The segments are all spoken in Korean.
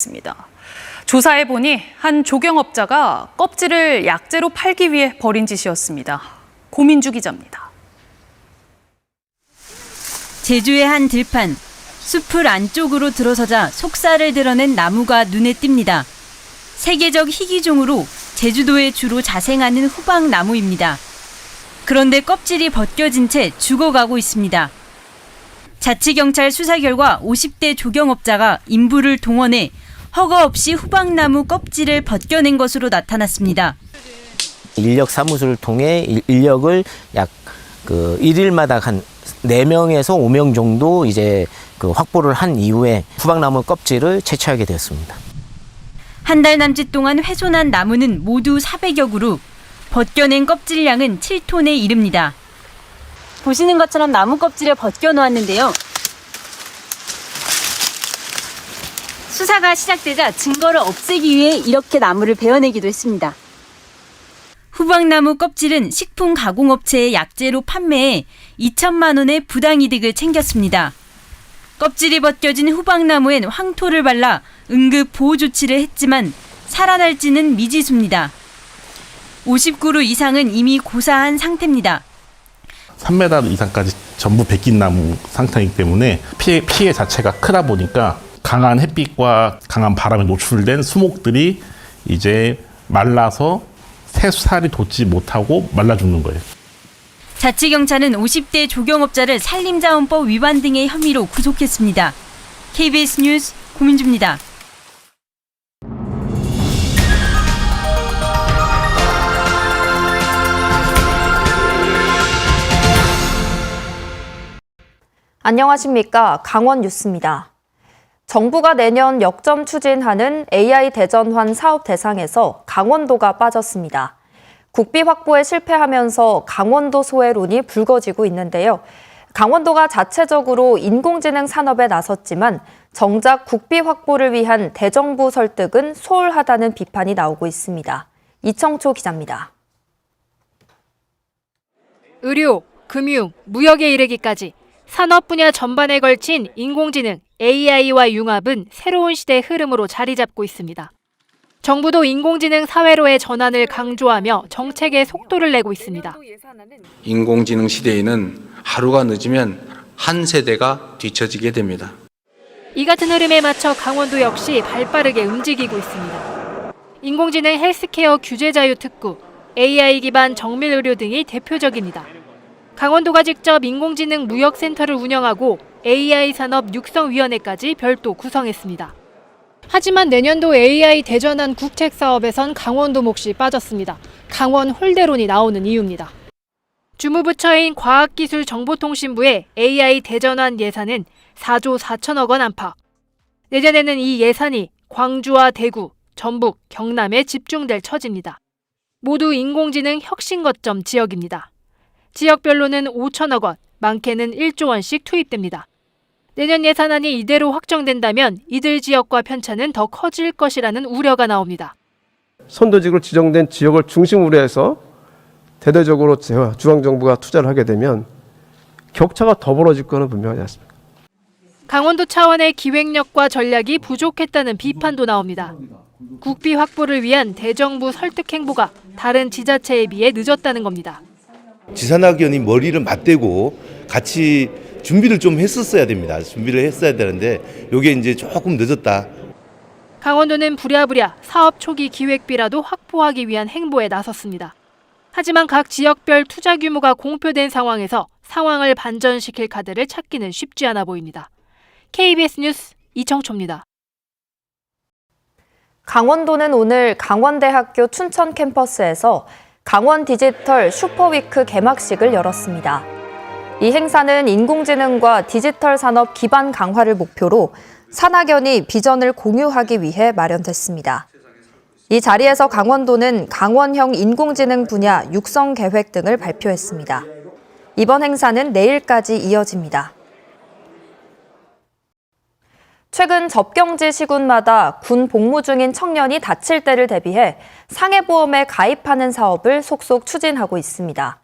있습니다. 조사해 보니 한 조경업자가 껍질을 약재로 팔기 위해 벌인 짓이었습니다. 고민주 기자입니다. 제주의 한 들판. 숲을 안쪽으로 들어서자 속살을 드러낸 나무가 눈에 띕니다. 세계적 희귀종으로 제주도에 주로 자생하는 후박나무입니다. 그런데 껍질이 벗겨진 채 죽어가고 있습니다. 자치경찰 수사 결과 50대 조경업자가 인부를 동원해 허가 없이 후박나무 껍질을 벗겨낸 것으로 나타났습니다. 인력 사무소를 통해 일- 인력을 약 그 일일마다 한 네명에서 5명 정도 이제 그 확보를 한 이후에 후박나무 껍질을 채취하게 되었습니다. 한 달 남짓 동안 훼손한 나무는 모두 400여 그루, 벗겨낸 껍질량은 7톤에 이릅니다. 보시는 것처럼 나무 껍질을 벗겨 놓았는데요. 수사가 시작되자 증거를 없애기 위해 이렇게 나무를 베어내기도 했습니다. 후박나무 껍질은 식품 가공업체에 약재로 판매해 2천만 원의 부당이득을 챙겼습니다. 껍질이 벗겨진 후박나무엔 황토를 발라 응급 보호 조치를 했지만 살아날지는 미지수입니다. 50그루 이상은 이미 고사한 상태입니다. 3m 이상까지 전부 베낀 나무 상태이기 때문에 피해, 피해 자체가 크다 보니까 강한 햇빛과 강한 바람에 노출된 수목들이 이제 말라서 새살이 돋지 못하고 말라 죽는 거예요. 자치경찰은 50대 조경업자를 산림자원법 위반 등의 혐의로 구속했습니다. KBS 뉴스 고민주입니다. 안녕하십니까. 강원 뉴스입니다. 정부가 내년 역점 추진하는 AI 대전환 사업 대상에서 강원도가 빠졌습니다. 국비 확보에 실패하면서 강원도 소외론이 불거지고 있는데요. 강원도가 자체적으로 인공지능 산업에 나섰지만 정작 국비 확보를 위한 대정부 설득은 소홀하다는 비판이 나오고 있습니다. 이청초 기자입니다. 의료, 금융, 무역에 이르기까지 산업 분야 전반에 걸친 인공지능 AI와 융합은 새로운 시대의 흐름으로 자리 잡고 있습니다. 정부도 인공지능 사회로의 전환을 강조하며 정책에 속도를 내고 있습니다. 인공지능 시대에는 하루가 늦으면 한 세대가 뒤처지게 됩니다. 이 같은 흐름에 맞춰 강원도 역시 발빠르게 움직이고 있습니다. 인공지능 헬스케어 규제 자유 특구, AI 기반 정밀 의료 등이 대표적입니다. 강원도가 직접 인공지능 무역센터를 운영하고 AI 산업 육성위원회까지 별도 구성했습니다. 하지만 내년도 AI 대전환 국책 사업에선 강원도 몫이 빠졌습니다. 강원 홀대론이 나오는 이유입니다. 주무부처인 과학기술정보통신부의 AI 대전환 예산은 4조 4천억 원 안팎. 내년에는 이 예산이 광주와 대구, 전북, 경남에 집중될 처지입니다. 모두 인공지능 혁신 거점 지역입니다. 지역별로는 5천억 원, 많게는 1조 원씩 투입됩니다. 내년 예산안이 이대로 확정된다면 이들 지역과 편차는 더 커질 것이라는 우려가 나옵니다. 선도직으로 지정된 지역을 중심으로 해서 대대적으로 제- 중앙정부가 투자를 하게 되면 격차가 더 벌어질 거는 분명하지 않습니까? 강원도 차원의 기획력과 전략이 부족했다는 비판도 나옵니다. 국비 확보를 위한 대정부 설득 행보가 다른 지자체에 비해 늦었다는 겁니다. 지산학 의원이 머리를 맞대고 같이 준비를 좀 했었어야 됩니다. 준비를 했어야 되는데 이게 이제 조금 늦었다. 강원도는 부랴부랴 사업 초기 기획비라도 확보하기 위한 행보에 나섰습니다. 하지만 각 지역별 투자 규모가 공표된 상황에서 상황을 반전시킬 카드를 찾기는 쉽지 않아 보입니다. KBS 뉴스 이청초입니다. 강원도는 오늘 강원대학교 춘천 캠퍼스에서 강원 디지털 슈퍼위크 개막식을 열었습니다. 이 행사는 인공지능과 디지털 산업 기반 강화를 목표로 산학연이 비전을 공유하기 위해 마련됐습니다. 이 자리에서 강원도는 강원형 인공지능 분야 육성 계획 등을 발표했습니다. 이번 행사는 내일까지 이어집니다. 최근 접경지 시군마다 군 복무 중인 청년이 다칠 때를 대비해 상해보험에 가입하는 사업을 속속 추진하고 있습니다.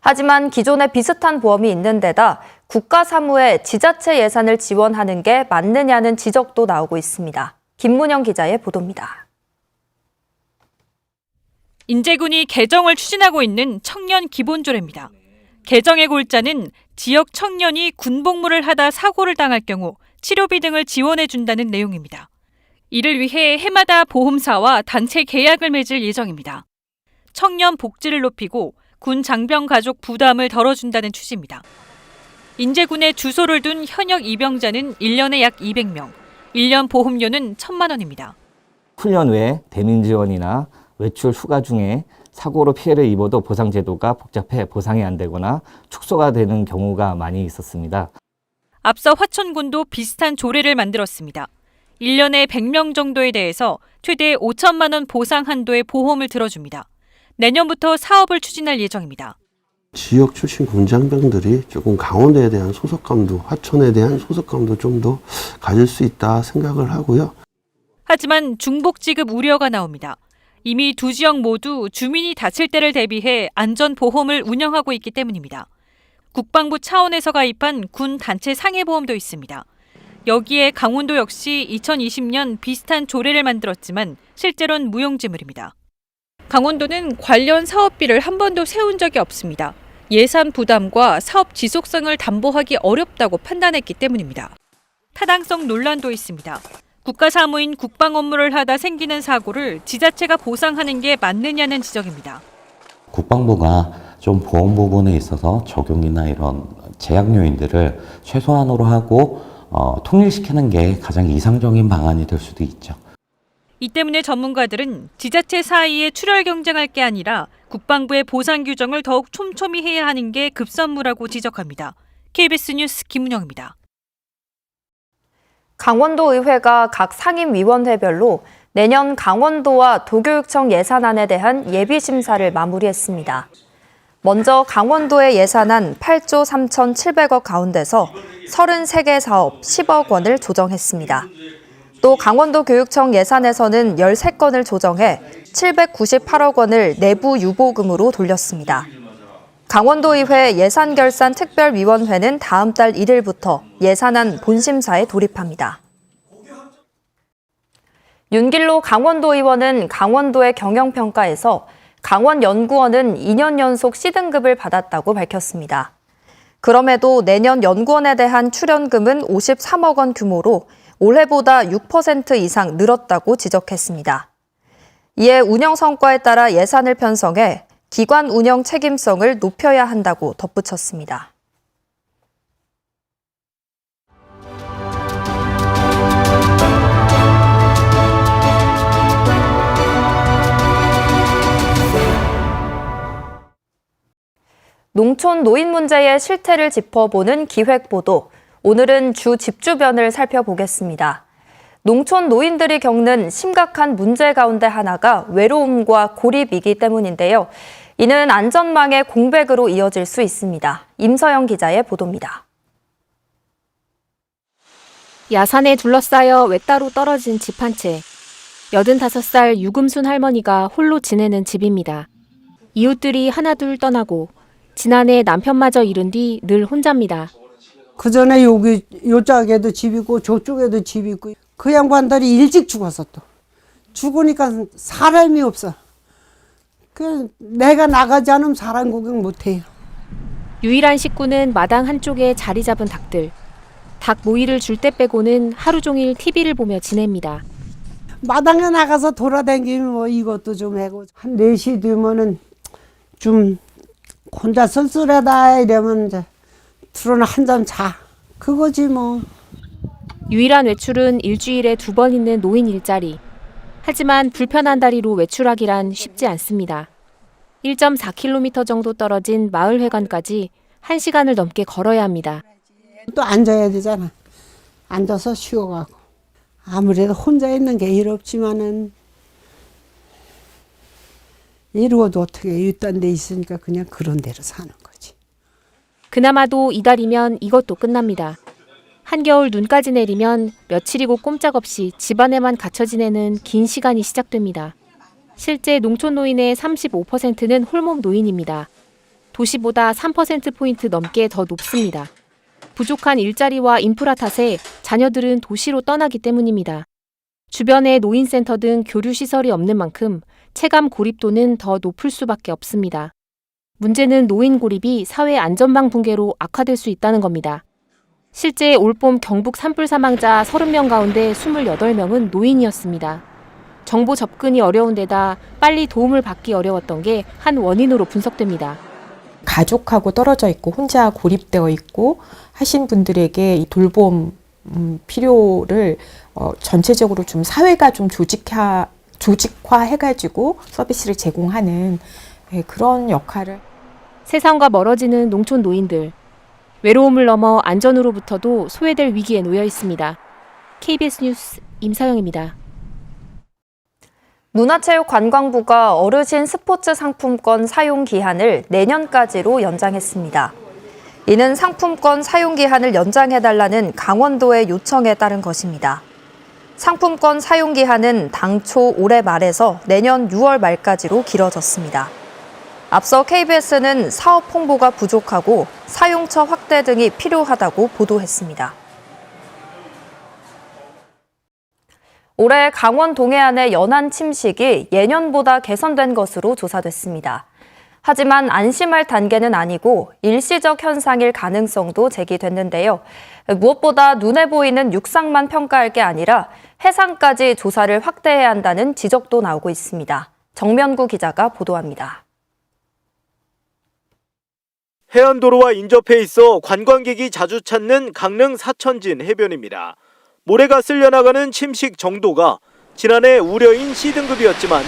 하지만 기존에 비슷한 보험이 있는 데다 국가 사무에 지자체 예산을 지원하는 게 맞느냐는 지적도 나오고 있습니다. 김문영 기자의 보도입니다. 인제군이 개정을 추진하고 있는 청년 기본조례입니다. 개정의 골자는 지역 청년이 군복무를 하다 사고를 당할 경우 치료비 등을 지원해 준다는 내용입니다. 이를 위해 해마다 보험사와 단체 계약을 맺을 예정입니다. 청년 복지를 높이고 군 장병 가족 부담을 덜어준다는 취지입니다. 인제군에 주소를 둔 현역 입영자는 1년에 약 200명, 1년 보험료는 1천만 원입니다. 훈련 외 대민 지원이나 외출 휴가 중에 사고로 피해를 입어도 보상 제도가 복잡해 보상이 안 되거나 축소가 되는 경우가 많이 있었습니다. 앞서 화천군도 비슷한 조례를 만들었습니다. 1년에 100명 정도에 대해서 최대 5천만 원 보상 한도의 보험을 들어줍니다. 내년부터 사업을 추진할 예정입니다. 지역 출신 군장병들이 조금 강원도에 대한 소속감도, 화천에 대한 소속감도 좀 더 가질 수 있다 생각을 하고요. 하지만 중복 지급 우려가 나옵니다. 이미 두 지역 모두 주민이 다칠 때를 대비해 안전 보험을 운영하고 있기 때문입니다. 국방부 차원에서 가입한 군 단체 상해보험도 있습니다. 여기에 강원도 역시 2020년 비슷한 조례를 만들었지만 실제로는 무용지물입니다. 강원도는 관련 사업비를 한 번도 세운 적이 없습니다. 예산 부담과 사업 지속성을 담보하기 어렵다고 판단했기 때문입니다. 타당성 논란도 있습니다. 국가사무인 국방 업무를 하다 생기는 사고를 지자체가 보상하는 게 맞느냐는 지적입니다. 국방부가 좀 보험 부분에 있어서 적용이나 이런 제약 요인들을 최소한으로 하고 어, 통일시키는 게 가장 이상적인 방안이 될 수도 있죠. 이 때문에 전문가들은 지자체 사이에 출혈 경쟁할 게 아니라 국방부의 보상 규정을 더욱 촘촘히 해야 하는 게 급선무라고 지적합니다. KBS 뉴스 김은영입니다. 강원도의회가 각 상임위원회별로 내년 강원도와 도교육청 예산안에 대한 예비 심사를 마무리했습니다. 먼저 강원도의 예산안 8조 3,700억 가운데서 33개 사업 10억 원을 조정했습니다. 또 강원도 교육청 예산에서는 13건을 조정해 798억 원을 내부 유보금으로 돌렸습니다. 강원도의회 예산결산특별위원회는 다음 달 1일부터 예산안 본심사에 돌입합니다. 윤길로 강원도 의원은 강원도의 경영평가에서 강원연구원은 2년 연속 C등급을 받았다고 밝혔습니다. 그럼에도 내년 연구원에 대한 출연금은 53억 원 규모로 올해보다 6% 이상 늘었다고 지적했습니다. 이에 운영 성과에 따라 예산을 편성해 기관 운영 책임성을 높여야 한다고 덧붙였습니다. 농촌 노인 문제의 실태를 짚어보는 기획보도. 오늘은 주 집주변을 살펴보겠습니다. 농촌 노인들이 겪는 심각한 문제 가운데 하나가 외로움과 고립이기 때문인데요. 이는 안전망의 공백으로 이어질 수 있습니다. 임서영 기자의 보도입니다. 야산에 둘러싸여 외따로 떨어진 집 한 채. 85살 유금순 할머니가 홀로 지내는 집입니다. 이웃들이 하나둘 떠나고 지난해 남편마저 잃은 뒤 늘 혼자입니다. 그 전에 여기 요쪽에도 집 있고 저쪽에도 집 있고 그 양반들이 일찍 죽었어 또 죽으니까 사람이 없어. 그 내가 나가지 않으면 사람 구경 못해요. 유일한 식구는 마당 한쪽에 자리 잡은 닭들. 닭 모이를 줄 때 빼고는 하루 종일 TV를 보며 지냅니다. 마당에 나가서 돌아다니면 뭐 이것도 좀 하고 한 4시 되면은 좀 혼자 쓸쓸하다 이러면 이제 들어나 한잔 자. 그거지 뭐. 유일한 외출은 일주일에 두 번 있는 노인 일자리. 하지만 불편한 다리로 외출하기란 쉽지 않습니다. 1.4km 정도 떨어진 마을회관까지 1시간을 넘게 걸어야 합니다. 또 앉아야 되잖아. 앉아서 쉬어가고. 아무래도 혼자 있는 게 이롭지만은 이루어도 어떻게 일단 데 있으니까 그냥 그런 대로 사는 거지. 그나마도 이달이면 이것도 끝납니다. 한겨울 눈까지 내리면 며칠이고 꼼짝없이 집안에만 갇혀 지내는 긴 시간이 시작됩니다. 실제 농촌 노인의 35%는 홀몸 노인입니다. 도시보다 3%포인트 넘게 더 높습니다. 부족한 일자리와 인프라 탓에 자녀들은 도시로 떠나기 때문입니다. 주변에 노인센터 등 교류시설이 없는 만큼 체감 고립도는 더 높을 수밖에 없습니다. 문제는 노인 고립이 사회 안전망 붕괴로 악화될 수 있다는 겁니다. 실제 올봄 경북 산불 사망자 30명 가운데 28명은 노인이었습니다. 정보 접근이 어려운 데다 빨리 도움을 받기 어려웠던 게 한 원인으로 분석됩니다. 가족하고 떨어져 있고 혼자 고립되어 있고 하신 분들에게 이 돌봄 음, 필요를 어, 전체적으로 좀 사회가 좀 조직화 조직화 해가지고 서비스를 제공하는 예, 그런 역할을 세상과 멀어지는 농촌 노인들. 외로움을 넘어 안전으로부터도 소외될 위기에 놓여 있습니다. KBS 뉴스 임사영입니다. 문화체육관광부가 어르신 스포츠 상품권 사용 기한을 내년까지로 연장했습니다. 이는 상품권 사용 기한을 연장해달라는 강원도의 요청에 따른 것입니다. 상품권 사용 기한은 당초 올해 말에서 내년 6월 말까지로 길어졌습니다. 앞서 KBS는 사업 홍보가 부족하고 사용처 확대 등이 필요하다고 보도했습니다. 올해 강원 동해안의 연안 침식이 예년보다 개선된 것으로 조사됐습니다. 하지만 안심할 단계는 아니고 일시적 현상일 가능성도 제기됐는데요. 무엇보다 눈에 보이는 육상만 평가할 게 아니라 해상까지 조사를 확대해야 한다는 지적도 나오고 있습니다. 정면구 기자가 보도합니다. 해안도로와 인접해 있어 관광객이 자주 찾는 강릉 사천진 해변입니다. 모래가 쓸려나가는 침식 정도가 지난해 우려인 C등급이었지만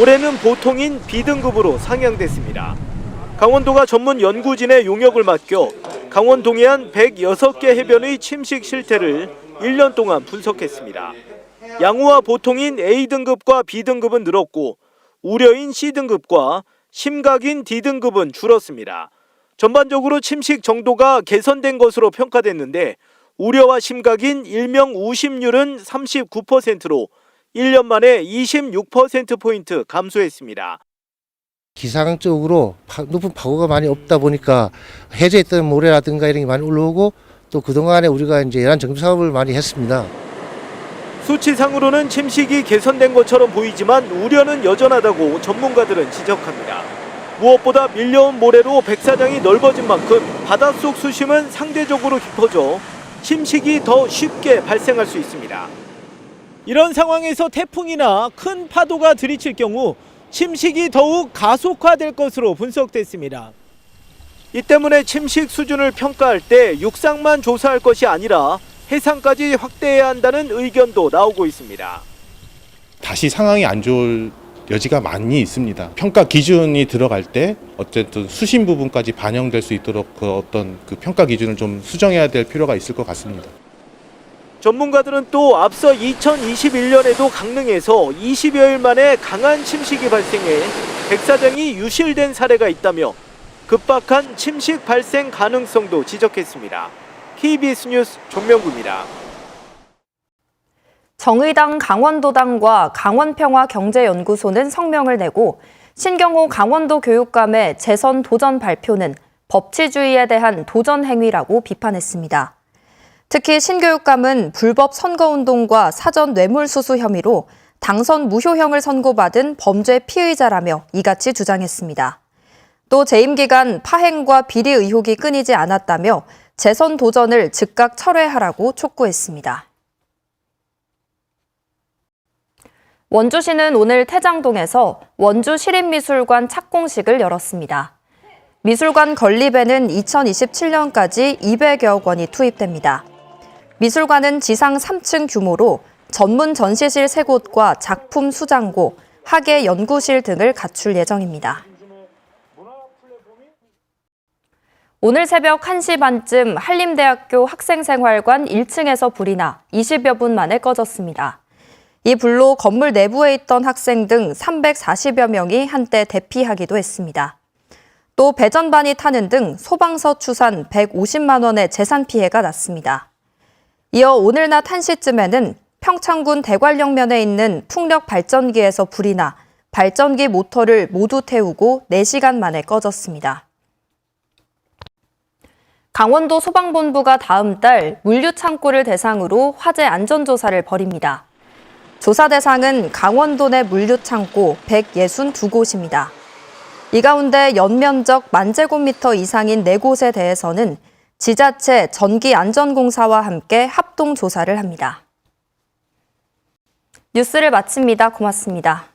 올해는 보통인 B등급으로 상향됐습니다. 강원도가 전문 연구진의 용역을 맡겨 강원 동해안 106개 해변의 침식 실태를 1년 동안 분석했습니다. 양호와 보통인 A등급과 B등급은 늘었고 우려인 C등급과 심각인 D등급은 줄었습니다. 전반적으로 침식 정도가 개선된 것으로 평가됐는데 우려와 심각인 일명 우심률은 39%로 1년 만에 26%포인트 감소했습니다. 기상적으로 파- 높은 파고가 많이 없다 보니까 해제했던 모래라든가 이런 게 많이 올라오고 또 그동안에 우리가 이제 연안 정비 사업을 많이 했습니다. 수치상으로는 침식이 개선된 것처럼 보이지만 우려는 여전하다고 전문가들은 지적합니다. 무엇보다 밀려온 모래로 백사장이 넓어진 만큼 바닷속 수심은 상대적으로 깊어져 침식이 더 쉽게 발생할 수 있습니다. 이런 상황에서 태풍이나 큰 파도가 들이칠 경우 침식이 더욱 가속화될 것으로 분석됐습니다. 이 때문에 침식 수준을 평가할 때 육상만 조사할 것이 아니라 해상까지 확대해야 한다는 의견도 나오고 있습니다. 다시 상황이 안 좋을 여지가 많이 있습니다. 평가 기준이 들어갈 때 어쨌든 수신 부분까지 반영될 수 있도록 그 어떤 그 평가 기준을 좀 수정해야 될 필요가 있을 것 같습니다. 전문가들은 또 앞서 2021년에도 강릉에서 20여일 만에 강한 침식이 발생해 백사장이 유실된 사례가 있다며 급박한 침식 발생 가능성도 지적했습니다. KBS 뉴스 종명구입니다. 정의당 강원도당과 강원평화경제연구소는 성명을 내고 신경호 강원도 교육감의 재선 도전 발표는 법치주의에 대한 도전 행위라고 비판했습니다. 특히 신교육감은 불법 선거운동과 사전 뇌물수수 혐의로 당선 무효형을 선고받은 범죄 피의자라며 이같이 주장했습니다. 또 재임 기간 파행과 비리 의혹이 끊이지 않았다며 재선 도전을 즉각 철회하라고 촉구했습니다. 원주시는 오늘 태장동에서 원주 시립미술관 착공식을 열었습니다. 미술관 건립에는 2027년까지 200여 원이 투입됩니다. 미술관은 지상 3층 규모로 전문 전시실 3곳과 작품 수장고, 학예 연구실 등을 갖출 예정입니다. 오늘 새벽 1시 반쯤 한림대학교 학생생활관 1층에서 불이 나 20여 분 만에 꺼졌습니다. 이 불로 건물 내부에 있던 학생 등 340여 명이 한때 대피하기도 했습니다. 또 배전반이 타는 등 소방서 추산 150만 원의 재산 피해가 났습니다. 이어 오늘 낮 1시쯤에는 평창군 대관령면에 있는 풍력 발전기에서 불이 나 발전기 모터를 모두 태우고 4시간 만에 꺼졌습니다. 강원도 소방본부가 다음 달 물류 창고를 대상으로 화재 안전조사를 벌입니다. 조사 대상은 강원도 내 물류창고 162곳입니다. 이 가운데 연면적 만 제곱미터 이상인 4곳에 대해서는 지자체 전기안전공사와 함께 합동 조사를 합니다. 뉴스를 마칩니다. 고맙습니다.